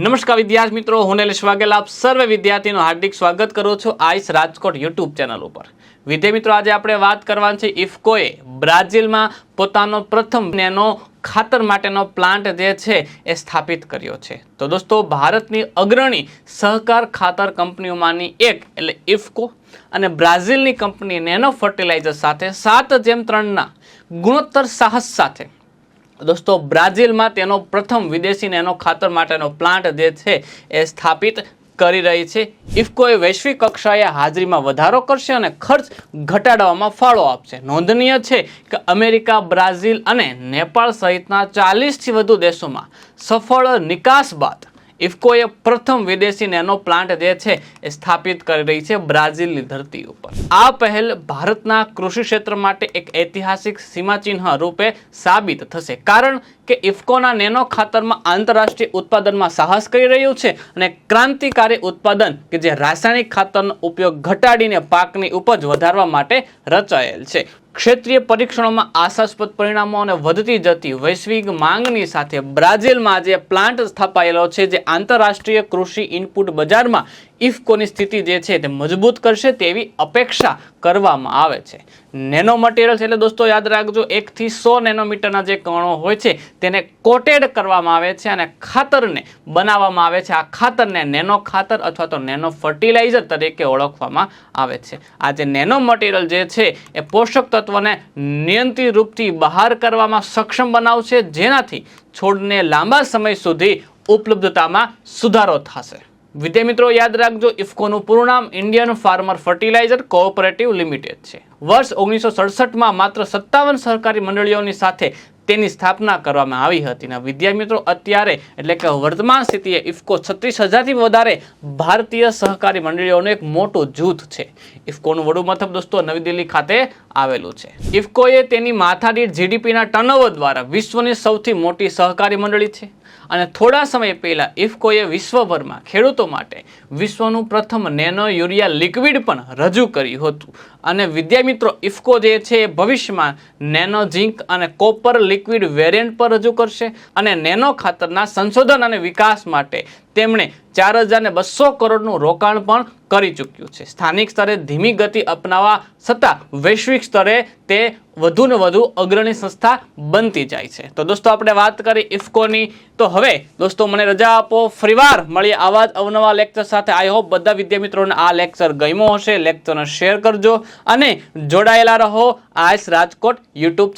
નમસ્કાર વિદ્યાર્થી મિત્રો, હું નિલેશ વાઘેલા. આપ સર્વે વિદ્યાર્થીનું હાર્દિક સ્વાગત કરું છું આઈસ રાજકોટ યુટ્યુબ ચેનલ ઉપર. વિદ્યાર્થી મિત્રો, આજે આપણે વાત કરવાની છે ઇફકોએ બ્રાઝિલમાં પોતાનો પ્રથમ નેનો ખાતર માટેનો પ્લાન્ટ જે છે એ સ્થાપિત કર્યો છે. તો દોસ્તો, ભારતની અગ્રણી સહકાર ખાતર કંપનીઓમાંની એક એટલે ઇફકો અને બ્રાઝિલની કંપની નેનો ફર્ટિલાઇઝર સાથે સાત જેમ ત્રણના ગુણોત્તર સાહસ સાથે દોસ્તો, બ્રાઝિલમાં તેનો પ્રથમ વિદેશીને એનો ખાતર માટેનો પ્લાન્ટ જે છે એ સ્થાપિત કરી રહી છે. ઇફકોએ વૈશ્વિક કક્ષાએ હાજરીમાં વધારો કરશે અને ખર્ચ ઘટાડવામાં ફાળો આપશે. નોંધનીય છે કે અમેરિકા, બ્રાઝિલ અને નેપાળ સહિતના ચાલીસથી વધુ દેશોમાં સફળ નિકાસ બાદ ઇફકોએ પ્રથમ વિદેશી નેનો પ્લાન્ટ જે છે એ સ્થાપિત કરી રહી છે બ્રાઝિલની ધરતી ઉપર. આ પહેલ ભારતના કૃષિ ક્ષેત્ર માટે એક ઐતિહાસિક સીમાચિહ્ન રૂપે સાબિત થશે. કારણ કે ઇફકોના નેનો ખાતરમાં આંતરરાષ્ટ્રીય ઉત્પાદનમાં સાહસ કરી રહ્યું છે અને ક્રાંતિકારી ઉત્પાદન કે જે રાસાયણિક ખાતરનો ઉપયોગ ઘટાડીને પાકની ઉપજ વધારવા માટે રચાયેલ છે. ક્ષેત્રીય પરીક્ષણોમાં આશાસ્પદ પરિણામો અને વધતી જતી વૈશ્વિક માંગની સાથે બ્રાઝિલમાં જે પ્લાન્ટ સ્થાપાયેલો છે જે આંતરરાષ્ટ્રીય કૃષિ ઇનપુટ બજારમાં ઇફકોની સ્થિતિ જે છે તે મજબૂત કરશે તેવી અપેક્ષા કરવામાં આવે છે. નેનો મટીરિયલ્સ એટલે દોસ્તો યાદ રાખજો એકથી સો નેનોમીટરના જે કણો હોય છે તેને કોટેડ કરવામાં આવે છે અને ખાતરને બનાવવામાં આવે છે. આ ખાતરને નેનો ખાતર અથવા તો નેનો ફર્ટિલાઇઝર તરીકે ઓળખવામાં આવે છે. આ જે નેનો મટીરિયલ જે છે, એ પોષક તત્વને નિયંત્રિત રૂપથી બહાર કરવામાં સક્ષમ બનાવશે, જેનાથી છોડને લાંબા સમય સુધી ઉપલબ્ધતામાં સુધારો થશે. વિદ્યા મિત્રો, યાદ રાખજો, ઇફકોનું પૂરું નામ Indian farmer fertiliser cooperative limited છે. વર્ષ ઓગણીસો સડસઠમાં માત્ર સત્તાવન સહકારી મંડળીઓની સાથે તેની સ્થાપના કરવામાં આવી હતી અને વિદ્યા મિત્રો અત્યારે એટલે કે વર્તમાન સ્થિતિએ ઇફકો છત્રીસ હજારથી વધારે ભારતીય સહકારી મંડળીઓનું એક મોટું જૂથ છે. ઇફકોનું વડું મથક દોસ્તો નવી દિલ્હી ખાતે આવેલું છે. ઇફકોએ તેની માથાદીઠ જીડીપીના ટર્નઓવર દ્વારા વિશ્વની સૌથી મોટી સહકારી મંડળી છે અને થોડા સમય પહેલાં ઇફકોએ વિશ્વભરમાં ખેડૂતો માટે વિશ્વનું પ્રથમ નેનો યુરિયા લિક્વિડ પણ રજૂ કર્યું હતું. અને વિદ્યામિત્રો, ઇફકો જે છે એ ભવિષ્યમાં નેનો, ઝિંક અને કોપર લિક્વિડ વેરિયન્ટ પર રજૂ કરશે અને નેનો ખાતરના સંશોધન અને વિકાસ માટે તેમણે ચાર હજાર બસો કરોડનું રોકાણ પણ કરી ચૂક્યું છે. સ્થાનિક સ્તરે ધીમી ગતિ અપનાવવા છતાં વૈશ્વિક સ્તરે તે વધુ ને વધુ અગ્રણી સંસ્થા બનતી જાય છે. તો દોસ્તો, આપણે વાત કરી ઇફકોની. તો હવે, દોસ્તો, મને રજા આપો. ફરીવાર મળીએ આવા જ અવનવા લેક્ચર સાથે. આઈ હોપ બધા વિદ્યા મિત્રોને આ લેક્ચર ગમ્યો હશે. લેક્ચરને શેર કરજો અને જોડાયેલા રહો. Ice Rajkot YouTube